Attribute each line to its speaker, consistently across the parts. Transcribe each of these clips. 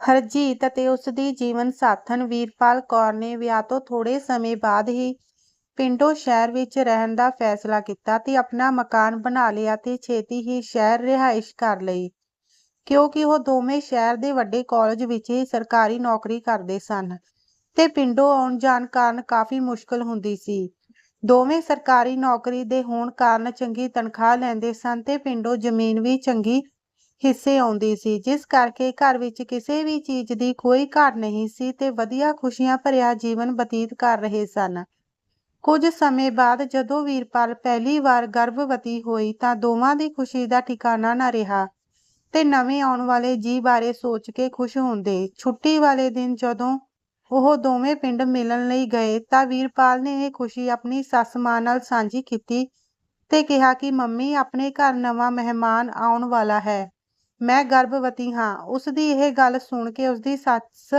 Speaker 1: ਹਰਜੀਤ ਅਤੇ ਉਸ ਦੀ ਜੀਵਨ ਸਾਥਣ ਵੀਰਪਾਲ ਕੌਰ ਨੇ ਵਿਆਹ ਤੋਂ ਥੋੜੇ ਸਮੇਂ ਬਾਅਦ ਹੀ ਪਿੰਡੋਂ ਸ਼ਹਿਰ ਵਿੱਚ ਰਹਿਣ ਦਾ ਫੈਸਲਾ ਕੀਤਾ ਤੇ ਆਪਣਾ ਮਕਾਨ ਬਣਾ ਲਿਆ ਤੇ ਛੇਤੀ ਹੀ ਸ਼ਹਿਰ ਰਿਹਾਇਸ਼ ਕਰ ਲਈ। ਕਿਉਂਕਿ ਉਹ ਦੋਵੇਂ ਸ਼ਹਿਰ ਦੇ ਵੱਡੇ ਕਾਲਜ ਵਿੱਚ ਹੀ ਸਰਕਾਰੀ ਨੌਕਰੀ ਕਰਦੇ ਸਨ ਤੇ ਪਿੰਡੋਂ ਆਉਣ ਜਾਣ ਕਾਰਨ ਕਾਫੀ ਮੁਸ਼ਕਲ ਹੁੰਦੀ ਸੀ। ਦੋਵੇਂ ਸਰਕਾਰੀ ਨੌਕਰੀ ਦੇ ਹੋਣ ਕਾਰਨ ਚੰਗੀ ਤਨਖਾਹ ਲੈਂਦੇ ਸਨ ਤੇ ਪਿੰਡੋਂ ਜ਼ਮੀਨ ਵੀ ਚੰਗੀ ਹਿੱਸੇ ਆਉਂਦੀ ਸੀ, ਜਿਸ ਕਰਕੇ ਘਰ ਵਿੱਚ ਕਿਸੇ ਵੀ ਚੀਜ਼ ਦੀ ਕੋਈ ਘਾਟ ਨਹੀਂ ਸੀ ਤੇ ਵਧੀਆ ਖੁਸ਼ੀਆਂ ਭਰਿਆ ਜੀਵਨ ਬਤੀਤ ਕਰ ਰਹੇ ਸਨ। ਕੁਝ ਸਮੇਂ ਬਾਅਦ ਜਦੋਂ ਵੀਰਪਾਲ ਪਹਿਲੀ ਵਾਰ ਗਰਭਵਤੀ ਹੋਈ ਤਾਂ ਦੋਵਾਂ ਦੀ ਖੁਸ਼ੀ ਦਾ ਠਿਕਾਣਾ ਨਾ ਰਿਹਾ ਤੇ ਨਵੇਂ ਆਉਣ ਵਾਲੇ ਜੀ ਬਾਰੇ ਸੋਚ ਕੇ ਖੁਸ਼ ਹੁੰਦੇ। ਛੁੱਟੀ ਵਾਲੇ ਦਿਨ ਜਦੋਂ ਉਹ ਦੋਵੇਂ ਪਿੰਡ ਮਿਲਣ ਲਈ ਗਏ ਤਾਂ ਵੀਰਪਾਲ ਨੇ ਇਹ ਖੁਸ਼ੀ ਆਪਣੀ ਸੱਸ ਮਾਂ ਨਾਲ ਸਾਂਝੀ ਕੀਤੀ ਤੇ ਕਿਹਾ ਕਿ ਮੰਮੀ, ਆਪਣੇ ਘਰ ਨਵਾਂ ਮਹਿਮਾਨ ਆਉਣ ਵਾਲਾ ਹੈ। ਮੈਂ ਗਰਭਵਤੀ ਹਾਂ। ਉਸ ਦੀ ਇਹ ਗੱਲ ਸੁਣ ਕੇ ਉਸ ਦੀ ਸੱਸ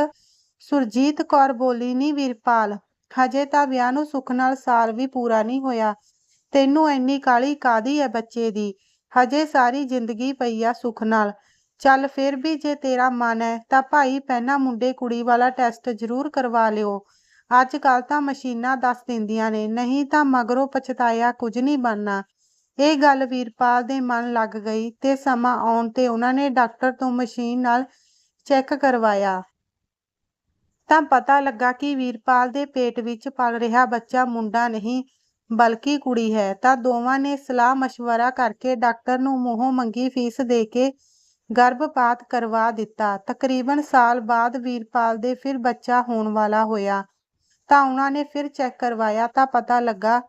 Speaker 1: ਸੁਰਜੀਤ ਕੌਰ ਬੋਲੀ ਨਹੀਂ ਵੀਰਪਾਲ, ਹਜੇ ਤਾਂ ਵਿਆਹ ਨੂੰ ਸੁੱਖ ਨਾਲ ਸਾਲ ਵੀ ਪੂਰਾ ਨਹੀਂ ਹੋਇਆ। ਤੈਨੂੰ ਇੰਨੀ ਕਾਲੀ ਕਾਦੀ ਹੈ ਬੱਚੇ ਦੀ? ਹਜੇ ਸਾਰੀ ਜ਼ਿੰਦਗੀ ਪਈ ਆ ਸੁੱਖ ਨਾਲ। ਚੱਲ ਫਿਰ ਵੀ ਜੇ ਤੇਰਾ ਮਨ ਹੈ ਤਾਂ ਭਾਈ ਪਹਿਲਾਂ ਮੁੰਡੇ ਕੁੜੀ ਵਾਲਾ ਟੈਸਟ ਜ਼ਰੂਰ ਕਰਵਾ ਲਿਓ। ਅੱਜ ਕੱਲ ਤਾਂ ਮਸ਼ੀਨਾਂ ਦੱਸ ਦਿੰਦੀਆਂ ਨੇ, ਨਹੀਂ ਤਾਂ ਮਗਰੋਂ ਪਛਤਾਇਆ ਕੁਝ ਨਹੀਂ ਬਣਨਾ। ਇਹ ਗੱਲ ਵੀਰਪਾਲ ਦੇ ਮਨ ਲੱਗ ਗਈ ਤੇ ਸਮਾਂ ਆਉਣ ਤੇ ਉਹਨਾਂ ਨੇ ਡਾਕਟਰ ਤੋਂ ਮਸ਼ੀਨ ਨਾਲ ਚੈੱਕ ਕਰਵਾਇਆ। ਤਾਂ ਪਤਾ ਲੱਗਾ ਕਿ ਵੀਰਪਾਲ ਦੇ ਪੇਟ ਵਿੱਚ ਪਲ ਰਿਹਾ ਬੱਚਾ ਮੁੰਡਾ ਨਹੀਂ, ਬਲਕਿ ਕੁੜੀ ਹੈ। ਤਾਂ ਦੋਵਾਂ ਨੇ ਸਲਾਹ مشਵਰਾ ਕਰਕੇ ਡਾਕਟਰ ਨੂੰ ਮੂੰਹੋਂ ਮੰਗੀ ਫੀਸ ਦੇ ਕੇ ਗਰਭਪਾਤ ਕਰਵਾ ਦਿੱਤਾ। ਤਕਰੀਬਨ ਸਾਲ ਬਾਅਦ ਵੀਰਪਾਲ ਦੇ ਫਿਰ ਬੱਚਾ ਹੋਣ ਵਾਲਾ ਹੋਇਆ। ਤਾਂ ਉਹਨਾਂ ਨੇ ਫਿਰ ਚੈੱਕ ਕਰਵਾਇਆ। ਤਾਂ ਪਤਾ ਲੱਗਾ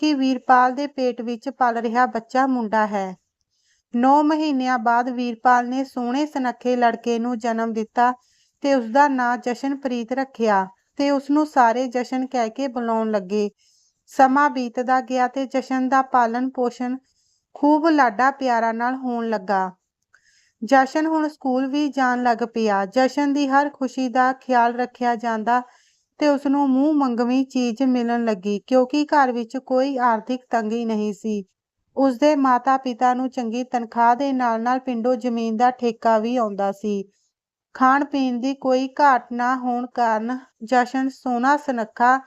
Speaker 1: ਕਿ ਵੀਰਪਾਲ ਦੇ ਪੇਟ ਵਿੱਚ ਪਲ ਰਿਹਾ ਬੱਚਾ ਮੁੰਡਾ ਹੈ। 9 ਮਹੀਨਿਆਂ ਬਾਅਦ ਵੀਰਪਾਲ ਨੇ ਸੋਹਣੇ ਸੁਨੱਖੇ ਲੜਕੇ ਨੂੰ ਜਨਮ ਦਿੱਤਾ ਤੇ ਉਸ ਦਾ ਨਾਂ ਜਸ਼ਨਪ੍ਰੀਤ ਰੱਖਿਆ ਤੇ ਉਸ ਨੂੰ ਸਾਰੇ ਜਸ਼ਨ ਕਹਿ ਕੇ ਬੁਲਾਉਣ ਲੱਗੇ। ਸਮਾਂ ਬੀਤਦਾ ਗਿਆ ਤੇ ਜਸ਼ਨ ਦਾ ਪਾਲਣ ਪੋਸ਼ਣ ਖੂਬ ਲਾਡਾ ਪਿਆਰਾ ਨਾਲ ਹੋਣ ਲੱਗਾ। ਜਸ਼ਨ ਹੁਣ ਸਕੂਲ ਵੀ ਜਾਣ ਲੱਗ ਪਿਆ। ਜਸ਼ਨ ਦੀ ਹਰ ਖੁਸ਼ੀ ਦਾ ਖਿਆਲ ਰੱਖਿਆ ਜਾਂਦਾ ਤੇ ਉਸ ਨੂੰ ਮੂੰਹ ਮੰਗਵੀਂ ਚੀਜ਼ ਮਿਲਣ ਲੱਗੀ, ਕਿਉਂਕਿ ਘਰ ਵਿੱਚ ਕੋਈ ਆਰਥਿਕ ਤੰਗੀ ਨਹੀਂ ਸੀ। ਉਸ ਦੇ ਮਾਤਾ-ਪਿਤਾ ਨੂੰ ਚੰਗੀ ਤਨਖਾਹ ਦੇ ਨਾਲ-ਨਾਲ ਪਿੰਡੋਂ ਜ਼ਮੀਨ ਦਾ ਠੇਕਾ ਵੀ ਆਉਂਦਾ ਸੀ। ਖਾਣ ਪੀਣ ਦੀ ਕੋਈ ਘਾਟ ਨਾ ਹੋਣ ਕਾਰਨ ਜਸ਼ਨ ਸੋਹਣਾ ਸੁਨੱਖਾ,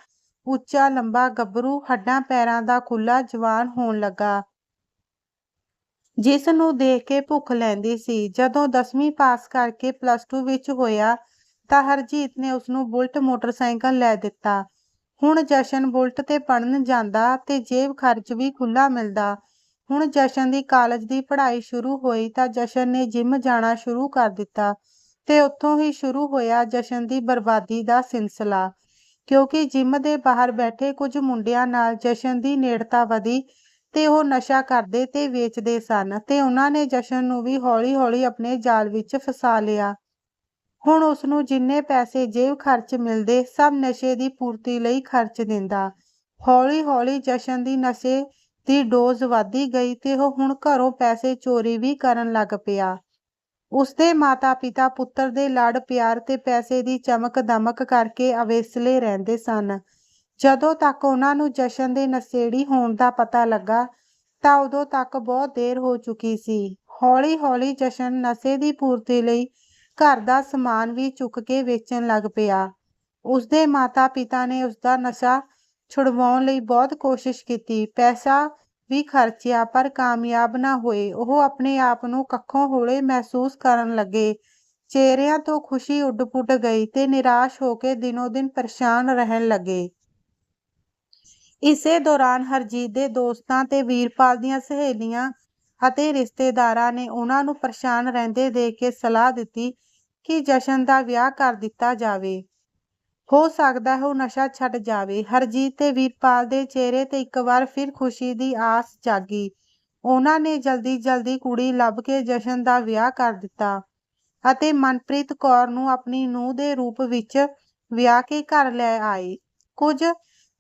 Speaker 1: ਉੱਚਾ ਲੰਬਾ ਗੱਭਰੂ ਹੱਡਾਂ ਪੈਰਾਂ ਦਾ ਖੁੱਲਾ ਜਵਾਨ ਹੋਣ ਲੱਗਾ। ਜਿਸ ਨੂੰ ਦੇਖ ਕੇ ਭੁੱਖ ਲੈਂਦੀ ਸੀ, ਜਦੋਂ 10ਵੀਂ ਪਾਸ ਕਰਕੇ ਪਲੱਸ 2 ਵਿੱਚ ਹੋਇਆ ਤਾਂ ਹਰਜੀਤ ਨੇ ਉਸ ਨੂੰ ਬੁਲਟ ਮੋਟਰਸਾਈਕਲ ਲੈ ਦਿੱਤਾ। ਹੁਣ ਜਸ਼ਨ ਬੁਲਟ ਤੇ ਪੜਨ ਜਾਂਦਾ ਤੇ ਜੇਬ ਖਰਚ ਵੀ ਖੁੱਲਾ ਮਿਲਦਾ। ਹੁਣ ਜਸ਼ਨ ਦੀ ਕਾਲਜ ਦੀ ਪੜ੍ਹਾਈ ਸ਼ੁਰੂ ਹੋਈ ਤਾਂ ਜਸ਼ਨ ਨੇ ਜਿਮ ਜਾਣਾ ਸ਼ੁਰੂ ਕਰ ਦਿੱਤਾ ਤੇ ਉੱਥੋਂ ਹੀ ਸ਼ੁਰੂ ਹੋਇਆ ਜਸ਼ਨ ਦੀ ਬਰਬਾਦੀ ਦਾ ਸਿਲਸਿਲਾ। ਕਿਉਂਕਿ ਜਿਮ ਦੇ ਬਾਹਰ ਬੈਠੇ ਕੁਝ ਮੁੰਡਿਆਂ ਨਾਲ ਜਸ਼ਨ ਦੀ ਨੇੜਤਾ ਵਧੀ ਤੇ ਉਹ ਨਸ਼ਾ ਕਰਦੇ ਤੇ ਵੇਚਦੇ ਸਨ ਤੇ ਉਹਨਾਂ ਨੇ ਜਸ਼ਨ ਨੂੰ ਵੀ ਹੌਲੀ-ਹੌਲੀ ਆਪਣੇ ਜਾਲ ਵਿੱਚ ਫਸਾ ਲਿਆ। ਹੁਣ ਉਸ ਨੂੰ ਜਿੰਨੇ ਪੈਸੇ ਜੇਬ ਖਰਚ ਮਿਲਦੇ, ਸਭ ਨਸ਼ੇ ਦੀ ਪੂਰਤੀ ਲਈ ਖਰਚ ਦਿੰਦਾ। ਹੌਲੀ-ਹੌਲੀ ਜਸ਼ਨ ਦੀ ਨਸ਼ੇ ਦੀ ਡੋਜ਼ ਵਧਦੀ ਗਈ ਤੇ ਉਹ ਹੁਣ ਘਰੋਂ ਪੈਸੇ ਚੋਰੀ ਵੀ ਕਰਨ ਲੱਗ ਪਿਆ। ਉਸਦੇ ਮਾਤਾ-ਪਿਤਾ ਪੁੱਤਰ ਦੇ ਲਾਡ ਪਿਆਰ ਤੇ ਪੈਸੇ ਦੀ ਚਮਕ ਦਮਕ ਕਰਕੇ ਅਵੇਸਲੇ ਰਹਿੰਦੇ ਸਨ। ਜਦੋਂ ਤੱਕ ਉਹਨਾਂ ਨੂੰ ਜਸ਼ਨ ਦੇ ਨਸ਼ੇੜੀ ਹੋਣ ਦਾ ਪਤਾ ਲੱਗਾ, ਤਾਂ ਉਦੋਂ ਤੱਕ ਬਹੁਤ ਦੇਰ ਹੋ ਚੁੱਕੀ ਸੀ। ਹੌਲੀ-ਹੌਲੀ ਜਸ਼ਨ ਨਸ਼ੇ ਦੀ ਪੂਰਤੀ ਲਈ ਘਰ ਦਾ ਸਮਾਨ ਵੀ ਚੁੱਕ ਕੇ ਵੇਚਣ ਲੱਗ ਪਿਆ। ਉਸਦੇ ਮਾਤਾ-ਪਿਤਾ ਨੇ ਉਸਦਾ ਨਸ਼ਾ ਛੁਡਵਾਉਣ ਲਈ ਬਹੁਤ ਕੋਸ਼ਿਸ਼ ਕੀਤੀ। ਪੈਸਾ ਵੀ ਖਰਚਿਆ, ਪਰ ਕਾਮਯਾਬ ਨਾ ਹੋਏ। ਉਹ ਆਪਣੇ ਆਪ ਨੂੰ ਕੱਖੋਂ ਹੋਲੇ ਮਹਿਸੂਸ ਕਰਨ ਲੱਗੇ। ਚਿਹਰਿਆਂ ਤੋਂ ਖੁਸ਼ੀ ਉੱਡ-ਪੁੱਡ ਗਈ ਤੇ ਨਿਰਾਸ਼ ਹੋ ਕੇ ਦਿਨੋ-ਦਿਨ ਪਰੇਸ਼ਾਨ ਰਹਿਣ ਲੱਗੇ। ਇਸੇ ਦੌਰਾਨ ਹਰਜੀਤ ਦੇ ਦੋਸਤਾਂ ਤੇ ਵੀਰਪਾਲ ਦੀਆਂ ਸਹੇਲੀਆਂ ਅਤੇ ਰਿਸ਼ਤੇਦਾਰਾਂ ਨੇ ਉਹਨਾਂ ਨੂੰ ਪਰੇਸ਼ਾਨ ਰਹਿੰਦੇ ਦੇਖ ਕੇ ਸਲਾਹ ਦਿੱਤੀ ਕਿ ਜਸ਼ਨ ਦਾ ਵਿਆਹ ਕਰ ਦਿੱਤਾ ਜਾਵੇ। ਹੋ ਸਕਦਾ ਹੈ ਉਹ ਨਸ਼ਾ ਛੱਡ ਜਾਵੇ। ਹਰਜੀਤ ਤੇ ਵੀਰਪਾਲ ਦੇ ਚਿਹਰੇ ਤੇ ਇੱਕ ਵਾਰ ਫਿਰ ਖੁਸ਼ੀ ਦੀ ਆਸ ਜਾਗੀ। ਉਹਨਾਂ ਨੇ ਜਲਦੀ-ਜਲਦੀ ਕੁੜੀ ਲੱਭ ਕੇ ਜਸ਼ਨ ਦਾ ਵਿਆਹ ਕਰ ਦਿੱਤਾ ਅਤੇ ਮਨਪ੍ਰੀਤ ਕੌਰ ਨੂੰ ਆਪਣੀ ਨੂੰਹ ਦੇ ਰੂਪ ਵਿੱਚ ਵਿਆਹ ਕੇ ਘਰ ਲੈ ਆਏ। ਕੁਝ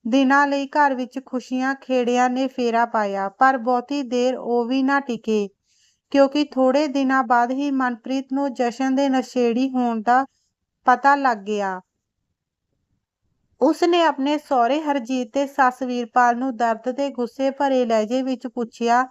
Speaker 1: ਦਿਨਾਂ ਲਈ ਘਰ ਵਿੱਚ ਖੁਸ਼ੀਆਂ, ਖੇੜਿਆਂ ਨੇ ਫੇਰਾ ਪਾਇਆ, ਪਰ ਬਹੁਤੀ ਦੇਰ ਉਹ ਵੀ ਨਾ ਟਿਕੇ। ਕਿਉਂਕਿ ਥੋੜੇ ਦਿਨਾਂ ਬਾਅਦ ਹੀ ਮਨਪ੍ਰੀਤ ਨੂੰ ਜਸ਼ਨ ਦੇ ਨਸ਼ੇੜੀ ਹੋਣ ਦਾ ਪਤਾ ਲੱਗ ਗਿਆ। ਉਸਨੇ ਆਪਣੇ ਸਹੁਰੇ ਹਰਜੀਤ ਤੇ ਸੱਸ ਵੀਰਪਾਲ ਨੂੰ ਦਰਦ ਤੇ ਗੁੱਸੇ ਭਰੇ ਲਹਿਜੇ ਵਿੱਚ ਪੁੱਛਿਆ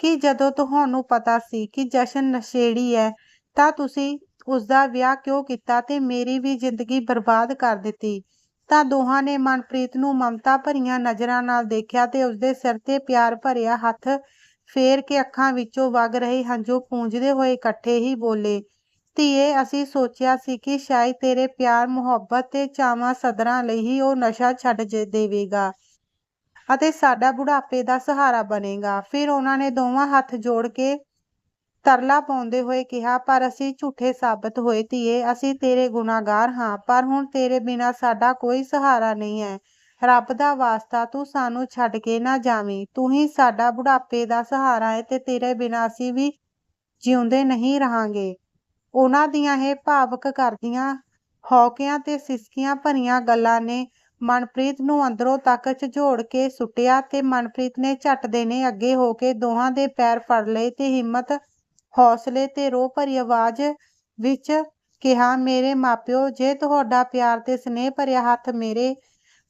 Speaker 1: ਕਿ ਜਦੋਂ ਤੁਹਾਨੂੰ ਪਤਾ ਸੀ ਕਿ ਜਸ਼ਨ ਨਸ਼ੇੜੀ ਹੈ, ਤਾਂ ਤੁਸੀਂ ਉਸਦਾ ਵਿਆਹ ਕਿਉਂ ਕੀਤਾ ਤੇ ਮੇਰੀ ਵੀ ਜ਼ਿੰਦਗੀ ਬਰਬਾਦ ਕਰ ਦਿੱਤੀ? ਤਾਂ ਦੋਹਾਂ ਨੇ ਮਨਪ੍ਰੀਤ ਨੂੰ ਮਮਤਾ ਭਰੀਆਂ ਨਜ਼ਰਾਂ ਨਾਲ ਦੇਖਿਆ ਤੇ ਉਸਦੇ ਸਿਰ ਤੇ ਪਿਆਰ ਭਰਿਆ ਹੱਥ ਫੇਰ ਕੇ ਅੱਖਾਂ ਵਿੱਚੋਂ ਵਗ ਰਹੇ ਹੰਝੂ ਪੂੰਝਦੇ ਹੋਏ ਇਕੱਠੇ ਹੀ ਬੋਲੇ, ਧੀਏ, ਅਸੀਂ ਸੋਚਿਆ ਸੀ ਕਿ ਸ਼ਾਇਦ ਤੇਰੇ ਪਿਆਰ, ਮੁਹੱਬਤ ਤੇ ਚਾਵਾਂ ਸਦਰਾਂ ਲਈ ਹੀ ਉਹ ਨਸ਼ਾ ਛੱਡ ਦੇਵੇਗਾ ਅਤੇ ਸਾਡਾ ਬੁਢਾਪੇ ਦਾ ਸਹਾਰਾ ਬਣੇਗਾ। ਫਿਰ ਉਹਨਾਂ ਨੇ ਦੋਵਾਂ ਹੱਥ ਜੋੜ ਕੇ ਤਰਲਾ ਪਾਉਂਦੇ ਹੋਏ ਕਿਹਾ, ਪਰ ਅਸੀਂ ਝੂਠੇ ਸਾਬਤ ਹੋਏ ਧੀਏ, ਅਸੀਂ ਤੇਰੇ ਗੁਨਾਹਗਾਰ ਹਾਂ, ਪਰ ਹੁਣ ਤੇਰੇ ਬਿਨਾ ਸਾਡਾ ਕੋਈ ਸਹਾਰਾ ਨਹੀਂ ਹੈ। ਰੱਬ ਦਾ ਵਾਸਤਾ ਤੂੰ ਸਾਨੂੰ ਛੱਡ ਕੇ ਨਾ ਜਾਵੀਂ। ਤੂੰ ਹੀ ਸਾਡਾ ਬੁਢਾਪੇ ਦਾ ਸਹਾਰਾ ਹੈ ਤੇ ਤੇਰੇ ਬਿਨਾ ਅਸੀਂ ਵੀ ਜਿਉਂਦੇ ਨਹੀਂ ਰਹਾਂਗੇ। ਉਹਨਾਂ ਦੀਆਂ ਇਹ ਭਾਵਕ ਕਰਦੀਆਂ ਹੌਕਿਆਂ ਤੇ ਸਿਸਕੀਆਂ ਭਰੀਆਂ ਗੱਲਾਂ ਨੇ ਮਨਪ੍ਰੀਤ ਨੂੰ ਅੰਦਰੋਂ ਤੱਕ ਝਿਜੋੜ ਕੇ ਸੁੱਟਿਆ ਤੇ ਮਨਪ੍ਰੀਤ ਨੇ ਝੱਟ ਦੇ ਨੇ ਅੱਗੇ ਹੋ ਕੇ ਦੋਹਾਂ ਦੇ ਪੈਰ ਫੜ ਲਏ ਤੇ ਹਿੰਮਤ ਹੌਸਲੇ ਤੇ ਰੋਹ ਭਰੀ ਆਵਾਜ਼ ਵਿੱਚ ਕਿਹਾ, ਮੇਰੇ ਮਾਪਿਓ, ਜੇ ਤੁਹਾਡਾ ਪਿਆਰ ਤੇ ਸਨੇਹ ਭਰਿਆ ਹੱਥ ਮੇਰੇ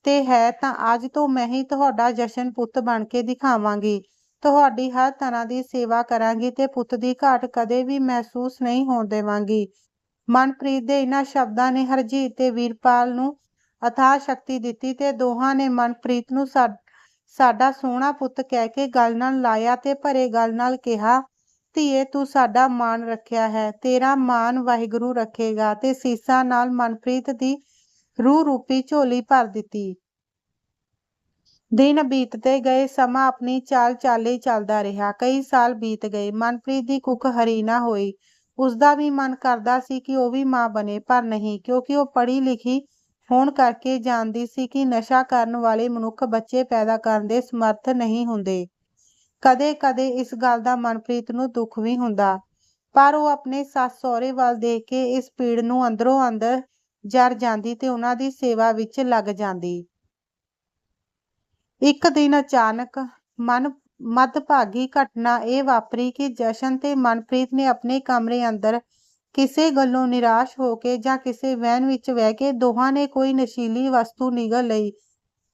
Speaker 1: ਤੇ ਹੈ, ਤਾਂ ਅੱਜ ਤੋਂ ਮੈਂ ਹੀ ਤੁਹਾਡਾ ਜਸ਼ਨ ਪੁੱਤ ਬਣ ਕੇ ਦਿਖਾਵਾਂਗੀ। ਤੁਹਾਡੀ ਹਰ ਤਰ੍ਹਾਂ ਦੀ ਸੇਵਾ ਕਰਾਂਗੀ ਤੇ ਪੁੱਤ ਦੀ ਘਾਟ ਕਦੇ ਵੀ ਮਹਿਸੂਸ ਨਹੀਂ ਹੋਣ ਦੇਵਾਂਗੀ। ਮਨਪ੍ਰੀਤ ਦੇ ਇਹਨਾਂ ਸ਼ਬਦਾਂ ਨੇ ਹਰਜੀਤ ਤੇ ਵੀਰਪਾਲ ਨੂੰ ਅਥਾਹ ਸ਼ਕਤੀ ਦਿੱਤੀ ਤੇ ਦੋਹਾਂ ਨੇ ਮਨਪ੍ਰੀਤ ਨੂੰ ਸਾਡਾ ਸੋਹਣਾ ਪੁੱਤ ਕਹਿ ਕੇ ਗੱਲ ਨਾਲ ਲਾਇਆ ਤੇ ਭਰੇ ਗੱਲ ਨਾਲ ਕਿਹਾ ਧੀਏ, ਤੂੰ ਸਾਡਾ ਮਾਣ ਰੱਖਿਆ ਹੈ। ਤੇਰਾ ਮਾਣ ਵਾਹਿਗੁਰੂ ਰੱਖੇਗਾ ਤੇ ਸੀਸਾਂ ਨਾਲ ਮਨਪ੍ਰੀਤ ਦੀ ਰੂਹ ਰੂਪੀ ਝੋਲੀ ਭਰ ਦਿੱਤੀ। ਦਿਨ ਬੀਤਦੇ ਗਏ, ਸਮਾਂ ਆਪਣੀ ਚਾਲ ਚਾਲੇ ਚੱਲਦਾ ਰਿਹਾ। ਕਈ ਸਾਲ ਬੀਤ ਗਏ, ਮਨਪ੍ਰੀਤ ਦੀ ਕੁੱਖ ਹਰੀ ਨਾ ਹੋਈ। ਉਸਦਾ ਵੀ ਮਨ ਕਰਦਾ ਸੀ ਕਿ ਉਹ ਵੀ ਮਾਂ ਬਣੇ, ਪਰ ਨਹੀਂ, ਕਿਉਂਕਿ ਉਹ ਪੜ੍ਹੀ ਲਿਖੀ ਹੋਣ ਕਰਕੇ ਜਾਣਦੀ ਸੀ ਕਿ ਨਸ਼ਾ ਕਰਨ ਵਾਲੇ ਮਨੁੱਖ ਬੱਚੇ ਪੈਦਾ ਕਰਨ ਦੇ ਸਮਰੱਥ ਨਹੀਂ ਹੁੰਦੇ। ਕਦੇ-ਕਦੇ ਇਸ ਗੱਲ ਦਾ ਮਨਪ੍ਰੀਤ ਨੂੰ ਦੁੱਖ ਵੀ ਹੁੰਦਾ। ਪਰ ਉਹ ਆਪਣੇ ਸੱਸ ਸਹੁਰੇ ਵੱਲ ਦੇਖ ਕੇ ਇਸ ਪੀੜ ਨੂੰ ਅੰਦਰੋਂ ਅੰਦਰ ਜਰ ਜਾਂਦੀ ਤੇ ਉਹਨਾਂ ਦੀ ਸੇਵਾ ਵਿੱਚ ਲੱਗ ਜਾਂਦੀ। ਇੱਕ ਦਿਨ ਅਚਾਨਕ ਮਨ ਮੱਧਭਾਗੀ ਘਟਨਾ ਇਹ ਵਾਪਰੀ ਕਿ ਜਸ਼ਨ ਤੇ ਮਨਪ੍ਰੀਤ ਨੇ ਆਪਣੇ ਕਮਰੇ ਅੰਦਰ ਕਿਸੇ ਗੱਲੋਂ ਨਿਰਾਸ਼ ਹੋ ਕੇ ਜਾਂ ਕਿਸੇ ਵਹਿਣ ਵਿੱਚ ਵਹਿ ਕੇ ਦੋਹਾਂ ਨੇ ਕੋਈ ਨਸ਼ੀਲੀ ਵਸਤੂ ਨਿਗਲ ਲਈ।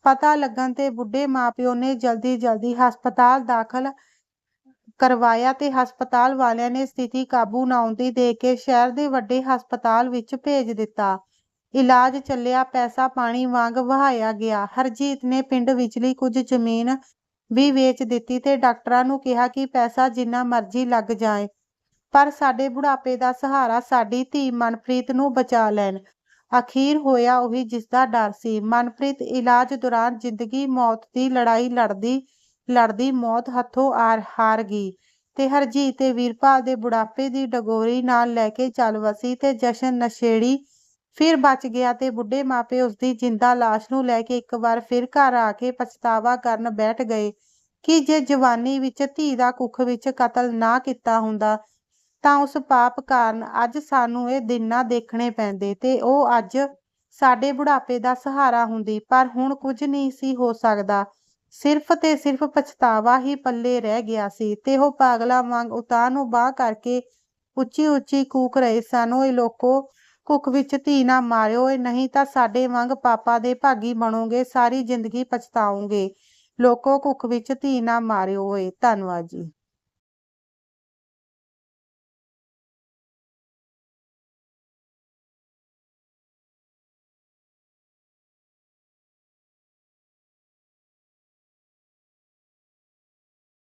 Speaker 1: ਪਤਾ ਲੱਗਣ ਤੇ ਬੁੱਢੇ ਮਾਪਿਓ ਨੇ ਜਲਦੀ ਜਲਦੀ ਹਸਪਤਾਲ ਦਾਖਲ ਕਰਵਾਇਆ ਤੇ ਹਸਪਤਾਲ ਵਾਲਿਆਂ ਨੇ ਸਥਿਤੀ ਕਾਬੂ ਨਾ ਆਉਂਦੀ ਦੇਖ ਕੇ ਸ਼ਹਿਰ ਦੇ ਵੱਡੇ ਹਸਪਤਾਲ ਵਿੱਚ ਭੇਜ ਦਿੱਤਾ। ਇਲਾਜ ਚੱਲਿਆ, ਪੈਸਾ ਪਾਣੀ ਵਾਂਗ ਵਹਾਇਆ ਗਿਆ। ਹਰਜੀਤ ਨੇ ਪਿੰਡ ਵਿਚਲੀ ਕੁਝ ਜ਼ਮੀਨ ਵੀ ਵੇਚ ਦਿੱਤੀ ਤੇ ਡਾਕਟਰਾਂ ਨੂੰ ਕਿਹਾ ਕਿ ਪੈਸਾ ਜਿੰਨਾ ਮਰਜ਼ੀ ਲੱਗ ਜਾਏ, ਪਰ ਸਾਡੇ ਬੁਢਾਪੇ ਦਾ ਸਹਾਰਾ ਸਾਡੀ ਧੀ ਮਨਪ੍ਰੀਤ ਨੂੰ ਬਚਾ ਲੈਣ। ਅਖੀਰ ਹੋਇਆ ਉਹੀ ਜਿਸ ਦਾ ਡਰ ਸੀ। ਮਨਪ੍ਰੀਤ ਇਲਾਜ ਦੌਰਾਨ ਜ਼ਿੰਦਗੀ ਮੌਤ ਦੀ ਲੜਾਈ ਲੜਦੀ ਲੜਦੀ ਮੌਤ ਹੱਥੋਂ ਆਰ ਹਾਰ ਗਈ ਤੇ ਹਰਜੀਤ ਤੇ ਵੀਰਪਾਲ ਦੇ ਬੁਢਾਪੇ ਦੀ ਡਗੋਰੀ ਨਾਲ ਲੈ ਕੇ ਚੱਲ ਵਸੀ ਤੇ ਜਸ਼ਨ ਨਸ਼ੇੜੀ ਫਿਰ ਬਚ ਗਿਆ ਤੇ ਬੁੱਢੇ ਮਾਪੇ ਉਸਦੀ ਜਿੰਦਾ ਲਾਸ਼ ਨੂੰ ਲੈ ਕੇ ਇੱਕ ਵਾਰ ਫਿਰ ਘਰ ਆ ਕੇ ਪਛਤਾਵਾ ਕਰਨ ਬੈਠ ਗਏ। ਕਿ ਜੇ ਜਵਾਨੀ ਵਿੱਚ ਧੀ ਦਾ ਕੁੱਖ ਵਿੱਚ ਕਤਲ ਨਾ ਕੀਤਾ ਹੁੰਦਾ ਤਾਂ ਉਸ ਪਾਪ ਕਾਰਨ ਅੱਜ ਸਾਨੂੰ ਇਹ ਦਿਨ ਨਾ ਦੇਖਣੇ ਪੈਂਦੇ ਤੇ ਉਹ ਅੱਜ ਸਾਡੇ ਬੁਢਾਪੇ ਦਾ ਸਹਾਰਾ ਹੁੰਦੀ, ਪਰ ਹੁਣ ਕੁਝ ਨਹੀਂ ਸੀ ਹੋ ਸਕਦਾ। ਸਿਰਫ ਤੇ ਸਿਰਫ ਪਛਤਾਵਾ ਹੀ ਪੱਲੇ ਰਹਿ ਗਿਆ ਸੀ ਤੇ ਉਹ ਪਾਗਲਾ ਵਾਂਗ ਉਤਾਂ ਨੂੰ ਬਾਹ ਕਰਕੇ ਉੱਚੀ ਉੱਚੀ ਕੂਕ ਰਹੇ ਸਨ, ਓਏ ਲੋਕੋ ਕੁੱਖ ਵਿੱਚ ਧੀ ਨਾ ਮਾਰਿਓ ਏ ਨਹੀਂ ਤਾਂ ਸਾਡੇ ਵਾਂਗ ਪਾਪਾ ਦੇ ਭਾਗੀ ਬਣੋਗੇ, ਸਾਰੀ ਜ਼ਿੰਦਗੀ ਪਛਤਾਓਗੇ। ਲੋਕੋ ਕੁੱਖ ਵਿੱਚ ਧੀ ਨਾ ਮਾਰਿਓ ਏ ਧੰਨਵਾਦ ਜੀ।